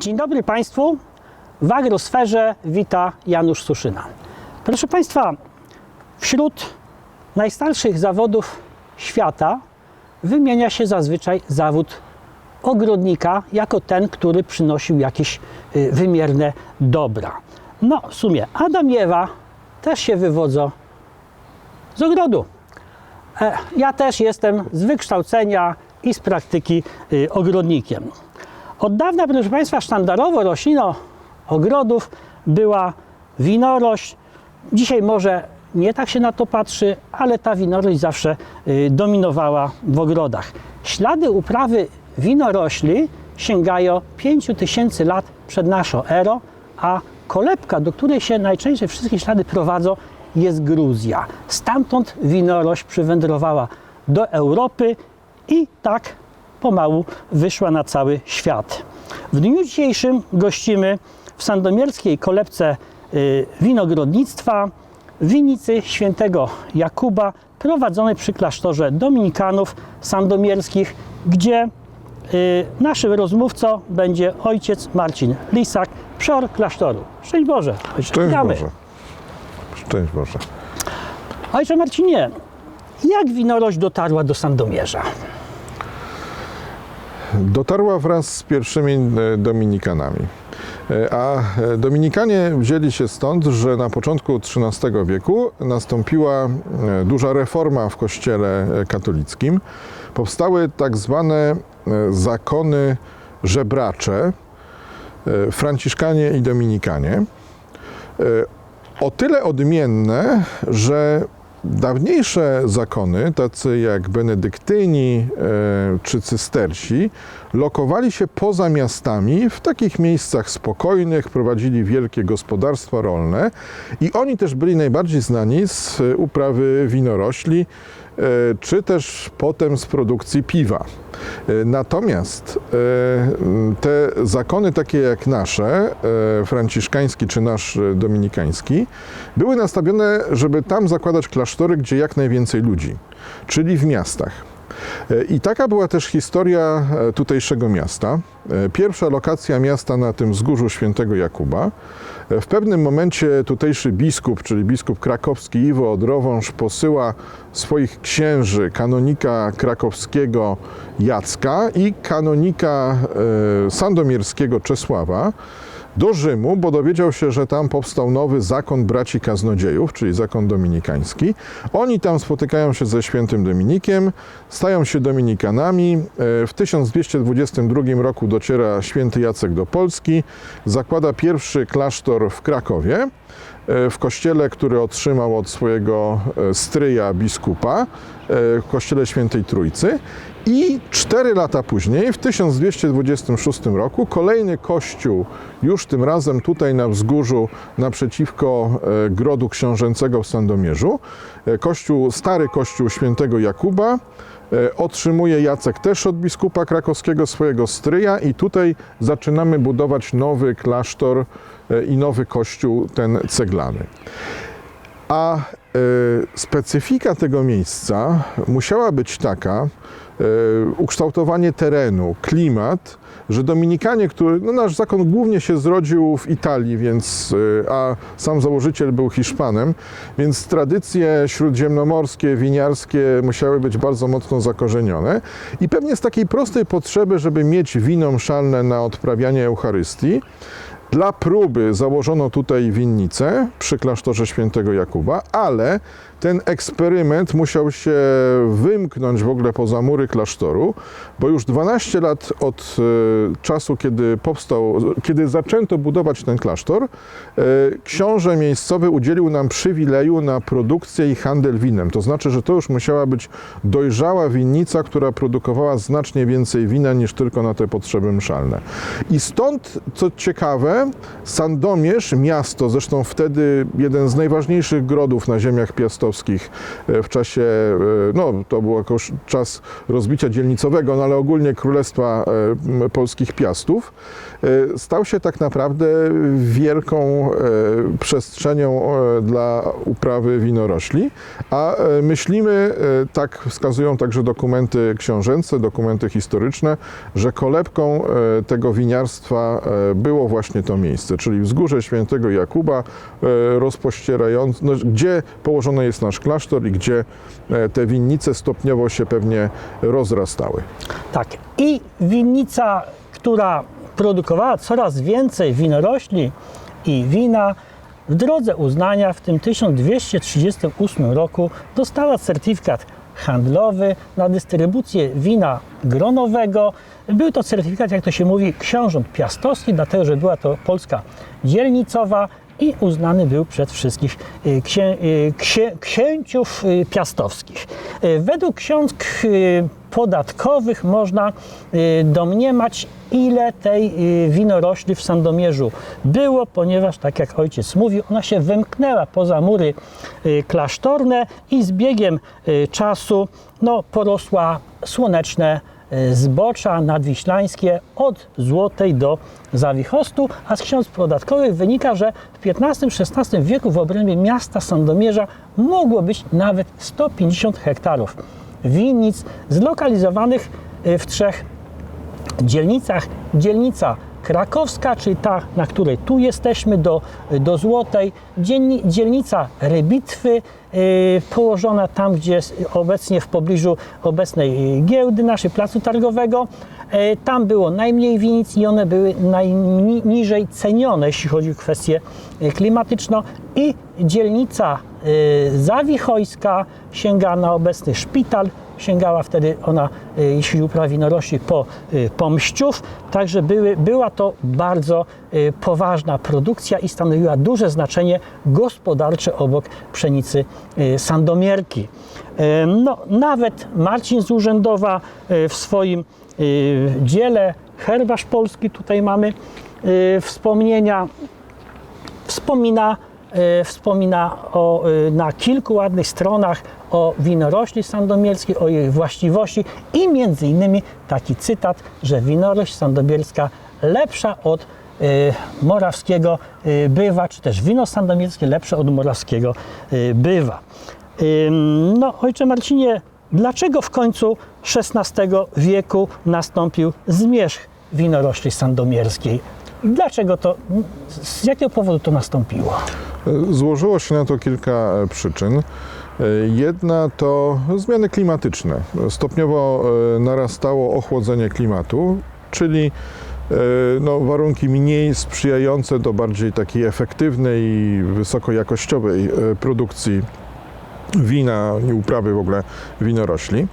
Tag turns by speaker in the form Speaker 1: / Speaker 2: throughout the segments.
Speaker 1: Dzień dobry Państwu. W agrosferze wita Janusz Suszyna. Proszę Państwa, wśród najstarszych zawodów świata wymienia się zazwyczaj zawód ogrodnika jako ten, który przynosił jakieś y, wymierne dobra. No, w sumie Adam i Ewa też się wywodzą z ogrodu. E, Ja też jestem z wykształcenia i z praktyki y, ogrodnikiem. Od dawna, proszę Państwa, sztandarowo rośliną ogrodów była winorośl. Dzisiaj może nie tak się na to patrzy, ale ta winorośl zawsze y, dominowała w ogrodach. Ślady uprawy winorośli sięgają 5000 lat przed naszą erą, a kolebka, do której się najczęściej wszystkie ślady prowadzą, jest Gruzja. Stamtąd winorośl przywędrowała do Europy i tak pomału wyszła na cały świat. W dniu dzisiejszym gościmy w sandomierskiej kolebce y, winogrodnictwa winicy świętego Jakuba prowadzonej przy klasztorze dominikanów sandomierskich, gdzie y, naszym rozmówcą będzie ojciec Marcin Lisak, przor klasztoru. Szczęść Boże. Ojcze,
Speaker 2: Szczęść
Speaker 1: witamy.
Speaker 2: Boże. Szczęść Boże.
Speaker 1: Ojcze Marcinie, jak winorość dotarła do Sandomierza?
Speaker 2: Dotarła wraz z pierwszymi e, Dominikanami. E, A e, Dominikanie wzięli się stąd, że na początku XIII wieku nastąpiła duża reforma w kościele katolickim. Powstały tak zwane zakony żebracze, franciszkanie i dominikanie. O tyle odmienne, że dawniejsze zakony, tacy jak benedyktyni e, czy cystersi, lokowali się poza miastami, w takich miejscach spokojnych, prowadzili wielkie gospodarstwa rolne i oni też byli najbardziej znani z uprawy winorośli, czy też potem z produkcji piwa. E, Natomiast e, te zakony takie jak nasze, e, franciszkański czy nasz e, dominikański, były nastawione, żeby tam zakładać klasztory, gdzie jak najwięcej ludzi, czyli w miastach. E, I taka była też historia e, tutejszego miasta. E, Pierwsza lokacja miasta na tym wzgórzu świętego Jakuba. W pewnym momencie tutejszy biskup, czyli biskup krakowski Iwo Odrowąż posyła swoich księży, kanonika krakowskiego Jacka i kanonika sandomierskiego Czesława do Rzymu, bo dowiedział się, że tam powstał nowy zakon braci kaznodziejów, czyli zakon dominikański. Oni tam spotykają się ze świętym Dominikiem, stają się dominikanami. E, W 1222 roku dociera święty Jacek do Polski, zakłada pierwszy klasztor w Krakowie w kościele, który otrzymał od swojego e, stryja biskupa, e, w kościele świętej Trójcy. I cztery lata później, w 1226 roku, kolejny kościół, już tym razem tutaj na wzgórzu naprzeciwko e, grodu książęcego w Sandomierzu, e, kościół, stary kościół świętego Jakuba, e, otrzymuje Jacek też od biskupa krakowskiego swojego stryja i tutaj zaczynamy budować nowy klasztor e, i nowy kościół, ten ceglany. A e, specyfika tego miejsca musiała być taka, e, ukształtowanie terenu, klimat, że Dominikanie, który, no nasz zakon głównie się zrodził w Italii, więc, e, a sam założyciel był Hiszpanem, więc tradycje śródziemnomorskie, winiarskie musiały być bardzo mocno zakorzenione i pewnie z takiej prostej potrzeby, żeby mieć wino mszalne na odprawianie Eucharystii, dla próby założono tutaj winnicę przy klasztorze świętego Jakuba, ale ten eksperyment musiał się wymknąć w ogóle poza mury klasztoru, bo już 12 lat od e, czasu, kiedy powstał, kiedy zaczęto budować ten klasztor, e, książę miejscowy udzielił nam przywileju na produkcję i handel winem. To znaczy, że to już musiała być dojrzała winnica, która produkowała znacznie więcej wina niż tylko na te potrzeby mszalne. I stąd, co ciekawe, Sandomierz, miasto, zresztą wtedy jeden z najważniejszych grodów na ziemiach piastowskich e, w czasie, e, no to był jakoś czas rozbicia dzielnicowego, no ale ogólnie Królestwa e, Polskich Piastów, stał się tak naprawdę wielką przestrzenią dla uprawy winorośli, a myślimy, tak wskazują także dokumenty książęce, dokumenty historyczne, że kolebką tego winiarstwa było właśnie to miejsce, czyli wzgórze świętego Jakuba, rozpościerające, no, gdzie położony jest nasz klasztor i gdzie e, te winnice stopniowo się pewnie rozrastały.
Speaker 1: Tak. I winnica, która produkowała coraz więcej winorośli i wina, w drodze uznania w tym 1238 roku dostała certyfikat handlowy na dystrybucję wina gronowego. Był to certyfikat, jak to się mówi, książąt piastowski, dlatego że była to Polska dzielnicowa i uznany był przez wszystkich y, księ, y, księ, księciów y, piastowskich. Według ksiąg podatkowych można domniemać, ile tej winorośli w Sandomierzu było, ponieważ, tak jak ojciec mówił, ona się wymknęła poza mury klasztorne i z biegiem czasu no, porosła słoneczne zbocza nadwiślańskie od Złotej do Zawichostu, a z ksiąg podatkowych wynika, że w XV-XVI wieku w obrębie miasta Sandomierza mogło być nawet 150 hektarów winnic zlokalizowanych y, w trzech dzielnicach. Dzielnica krakowska, czyli ta, na której tu jesteśmy, do, do Złotej. Dzielni, dzielnica Rybitwy, y, położona tam, gdzie obecnie w pobliżu obecnej giełdy naszej placu targowego. Y, tam było najmniej winnic i one były najniżej cenione, jeśli chodzi o kwestię y, klimatyczną. I dzielnica Zawichojska sięga na obecny szpital, sięgała wtedy ona, y, jeśli uprawa winorośli, po, y, po Mściów, także były, była to bardzo y, poważna produkcja i stanowiła duże znaczenie gospodarcze obok pszenicy sandomierki. No, nawet Marcin z Urzędowa w swoim dziele Herbarz Polski, tutaj mamy wspomnienia, wspomina, wspomina o, e, na kilku ładnych stronach o winorośli sandomierskiej, o jej właściwości i między innymi taki cytat, że winorośl sandomierska lepsza od e, morawskiego e, bywa, czy też wino sandomierskie lepsze od morawskiego e, bywa. No, ojcze Marcinie, dlaczego w końcu XVI wieku nastąpił zmierzch winorośli sandomierskiej? Dlaczego to, z jakiego powodu to nastąpiło?
Speaker 2: Złożyło się na to kilka e, przyczyn. E, Jedna to zmiany klimatyczne. Stopniowo e, narastało ochłodzenie klimatu, czyli no, warunki mniej sprzyjające do bardziej takiej efektywnej i wysokojakościowej produkcji wina i uprawy w ogóle winorośli.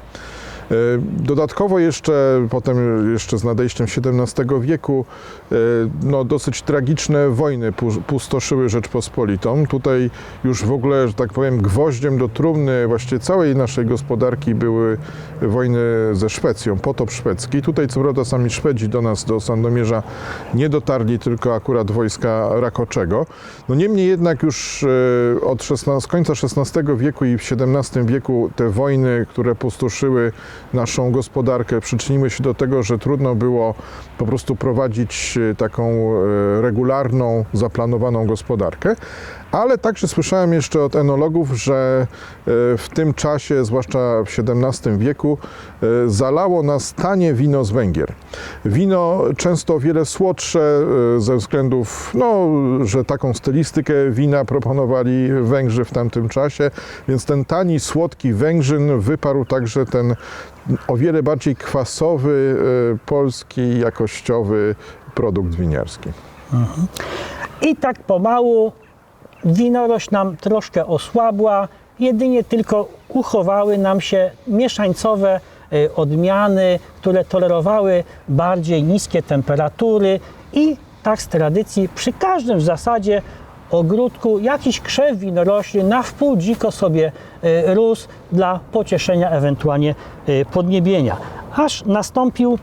Speaker 2: E, Dodatkowo jeszcze, potem jeszcze z nadejściem XVII wieku, e, no, dosyć tragiczne wojny pu- pustoszyły Rzeczpospolitą. Tutaj już w ogóle, że tak powiem, gwoździem do trumny właściwie całej naszej gospodarki były wojny ze Szwecją, potop szwedzki. Tutaj co prawda sami Szwedzi do nas, do Sandomierza nie dotarli, tylko akurat wojska Rakoczego. No niemniej jednak już e, od 16, z końca XVI wieku i w XVII wieku te wojny, które pustoszyły naszą gospodarkę, przyczyniły się do tego, że trudno było po prostu prowadzić e, taką e, regularną, zaplanowaną gospodarkę. Ale także słyszałem jeszcze od enologów, że e, w tym czasie, zwłaszcza w XVII wieku, e, zalało nas tanie wino z Węgier. Wino często o wiele słodsze e, ze względów, no, że taką stylistykę wina proponowali Węgrzy w tamtym czasie, więc ten tani, słodki Węgrzyn wyparł także ten o wiele bardziej kwasowy, polski, jakościowy produkt winiarski.
Speaker 1: I tak pomału winorośl nam troszkę osłabła, jedynie tylko uchowały nam się mieszańcowe y, odmiany, które tolerowały bardziej niskie temperatury i tak z tradycji przy każdym w zasadzie ogródku jakiś krzew winorośli na wpół dziko sobie y, rósł dla pocieszenia ewentualnie y, podniebienia. Aż nastąpił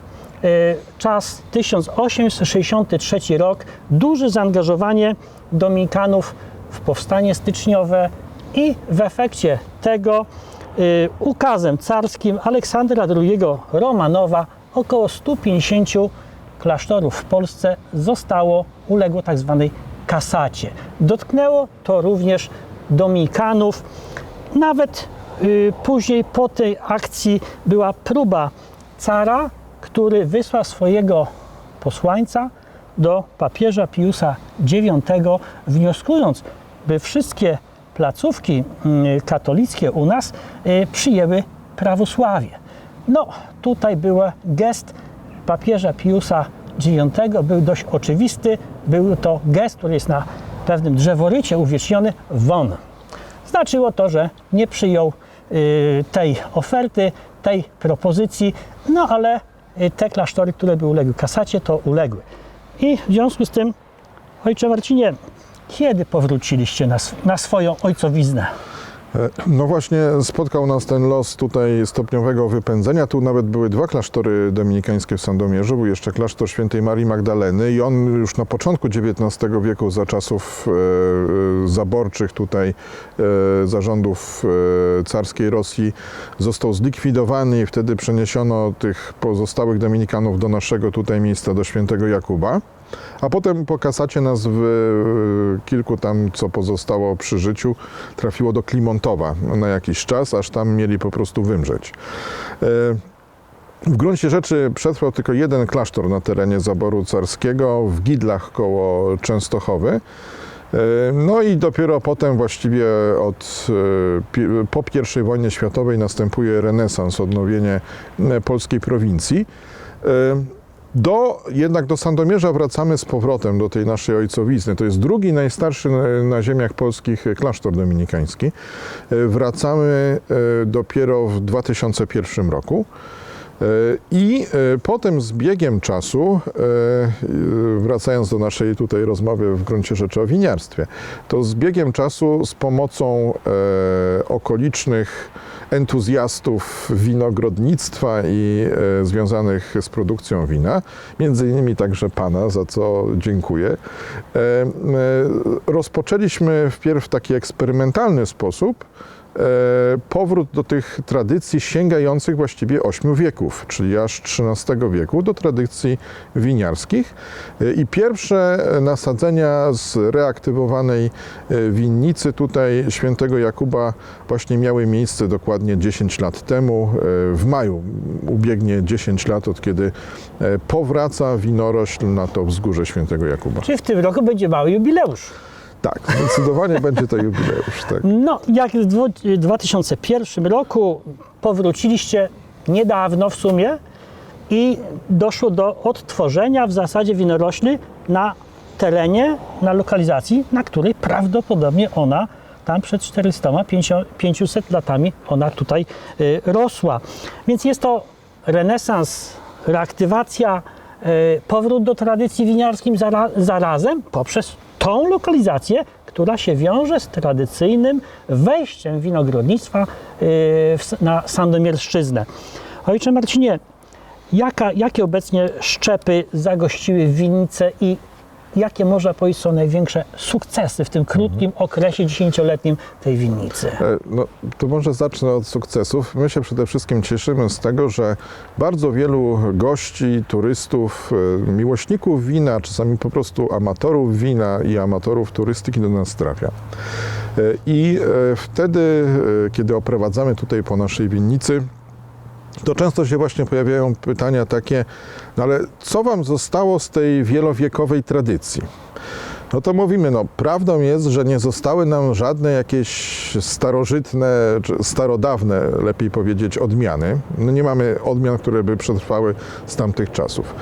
Speaker 1: czas 1863 rok, duże zaangażowanie Dominikanów w powstanie styczniowe i w efekcie tego y, ukazem carskim Aleksandra II Romanowa około 150 klasztorów w Polsce zostało, uległo tak zwanej kasacie. Dotknęło to również Dominikanów. Nawet y, później po tej akcji była próba cara, który wysłał swojego posłańca do papieża Piusa IX, wnioskując, by wszystkie placówki y, katolickie u nas y, przyjęły prawosławie. No, tutaj był gest papieża Piusa IX, był dość oczywisty. Był to gest, który jest na pewnym drzeworycie uwieczniony won. Znaczyło to, że nie przyjął y, tej oferty, tej propozycji, no ale y, te klasztory, które by uległy kasacie, to uległy. I w związku z tym, ojcze Marcinie, kiedy powróciliście na, na swoją ojcowiznę?
Speaker 2: E, No właśnie spotkał nas ten los tutaj stopniowego wypędzenia. Tu nawet były dwa klasztory dominikańskie w Sandomierzu. Był jeszcze klasztor świętej Marii Magdaleny i on już na początku XIX wieku za czasów e, e, zaborczych tutaj e, zarządów e, carskiej Rosji został zlikwidowany i wtedy przeniesiono tych pozostałych dominikanów do naszego tutaj miejsca, do świętego Jakuba. A potem po kasacie nas w kilku tam, co pozostało przy życiu, trafiło do Klimontowa na jakiś czas, aż tam mieli po prostu wymrzeć. E, W gruncie rzeczy przetrwał tylko jeden klasztor na terenie zaboru carskiego w Gidlach koło Częstochowy. E, No i dopiero potem właściwie od, e, po I wojnie światowej następuje renesans, odnowienie polskiej prowincji. Do, jednak do Sandomierza wracamy z powrotem do tej naszej ojcowizny. To jest drugi najstarszy na, ziemiach polskich klasztor dominikański. E, Wracamy e, dopiero w 2001 roku. E, I potem z biegiem czasu, wracając do naszej tutaj rozmowy w gruncie rzeczy o winiarstwie, to z biegiem czasu z pomocą okolicznych entuzjastów winogrodnictwa i e, związanych z produkcją wina, między innymi także Pana, za co dziękuję, e, e, rozpoczęliśmy wpierw w taki eksperymentalny sposób powrót do tych tradycji sięgających właściwie ośmiu wieków, czyli aż XIII wieku, do tradycji winiarskich. E, I pierwsze nasadzenia z reaktywowanej e, winnicy tutaj świętego Jakuba właśnie miały miejsce dokładnie 10 lat temu. E, W maju ubiegnie 10 lat od kiedy e, powraca winorośl na to wzgórze świętego Jakuba.
Speaker 1: Czy w tym roku będzie mały jubileusz?
Speaker 2: Tak, zdecydowanie będzie to jubileusz. Tak.
Speaker 1: No, jak w dwu- 2001 roku powróciliście niedawno w sumie i doszło do odtworzenia w zasadzie winorośli na terenie, na lokalizacji, na której prawdopodobnie ona tam przed 400-500 latami ona tutaj y, rosła. Więc jest to renesans, reaktywacja, powrót do tradycji winiarskim zara, zarazem poprzez tą lokalizację, która się wiąże z tradycyjnym wejściem winogrodnictwa s- na Sandomierszczyznę. Ojcze Marcinie, jaka, jakie obecnie szczepy zagościły w winnice i jakie można powiedzieć są największe sukcesy w tym krótkim okresie dziesięcioletnim tej winnicy?
Speaker 2: E, No, to może zacznę od sukcesów. My się przede wszystkim cieszymy z tego, że bardzo wielu gości, turystów, e, miłośników wina, czasami po prostu amatorów wina i amatorów turystyki do nas trafia. E, I wtedy, kiedy oprowadzamy tutaj po naszej winnicy, to często się właśnie pojawiają pytania takie, no ale co wam zostało z tej wielowiekowej tradycji? No to mówimy, no prawdą jest, że nie zostały nam żadne jakieś starożytne, czy starodawne, lepiej powiedzieć, odmiany. No nie mamy odmian, które by przetrwały z tamtych czasów.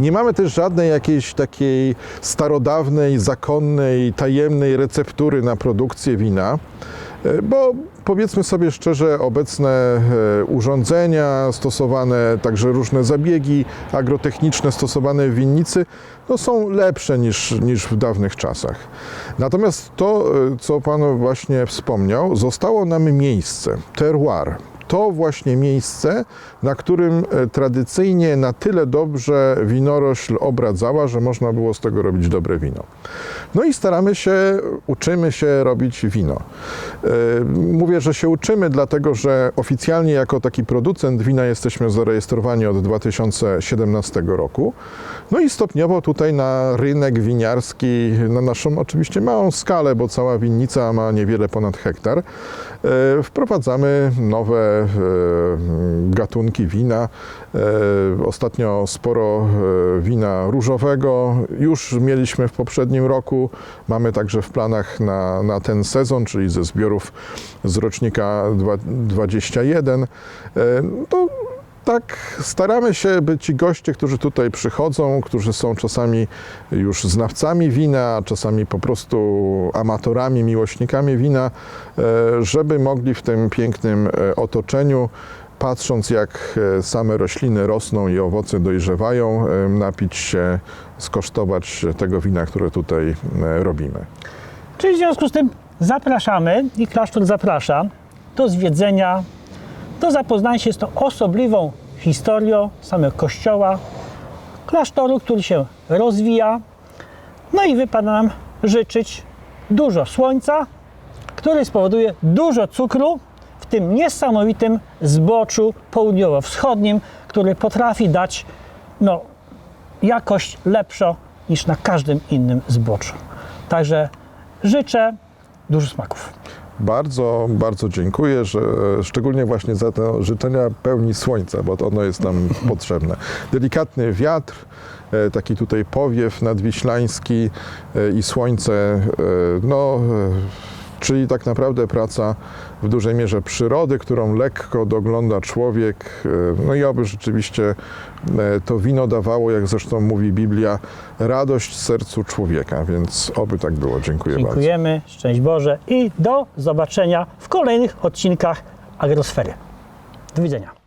Speaker 2: Nie mamy też żadnej jakiejś takiej starodawnej, zakonnej, tajemnej receptury na produkcję wina. E, Bo powiedzmy sobie szczerze, obecne e, urządzenia stosowane, także różne zabiegi agrotechniczne stosowane w winnicy, no są lepsze niż, niż w dawnych czasach. Natomiast to, e, co Pan właśnie wspomniał, zostało nam miejsce, terroir, to właśnie miejsce, na którym e, tradycyjnie na tyle dobrze winorośl obradzała, że można było z tego robić dobre wino. No i staramy się, uczymy się robić wino. E, Mówię, że się uczymy, dlatego że oficjalnie jako taki producent wina jesteśmy zarejestrowani od 2017 roku. No i stopniowo tutaj na rynek winiarski, na naszą oczywiście małą skalę, bo cała winnica ma niewiele ponad hektar, e, wprowadzamy nowe e, gatunki wina. E, Ostatnio sporo e, wina różowego już mieliśmy w poprzednim roku. Mamy także w planach na, na ten sezon, czyli ze zbiorów z rocznika dwa- 21. E, To tak, staramy się, by ci goście, którzy tutaj przychodzą, którzy są czasami już znawcami wina, czasami po prostu amatorami, miłośnikami wina, e, żeby mogli w tym pięknym e, otoczeniu, patrząc jak e, same rośliny rosną i owoce dojrzewają, napić się, skosztować tego wina, które tutaj robimy.
Speaker 1: Czyli w związku z tym zapraszamy i klasztor zaprasza do zwiedzenia, do zapoznania się z tą osobliwą historią samego kościoła, klasztoru, który się rozwija. No i wypada nam życzyć dużo słońca, który spowoduje dużo cukru w tym niesamowitym zboczu południowo-wschodnim, który potrafi dać no, jakość lepszą niż na każdym innym zboczu. Także życzę dużo smaków.
Speaker 2: Bardzo, bardzo dziękuję, że szczególnie właśnie za te życzenia pełni słońca, bo to ono jest nam potrzebne. Delikatny wiatr, e, taki tutaj powiew nadwiślański e, i słońce, e, no, czyli tak naprawdę praca w dużej mierze przyrody, którą lekko dogląda człowiek. e, No i oby rzeczywiście e, to wino dawało, jak zresztą mówi Biblia, radość sercu człowieka, więc oby tak było. Dziękuję bardzo.
Speaker 1: Dziękujemy, szczęść Boże i do zobaczenia w kolejnych odcinkach Agrosfery. Do widzenia.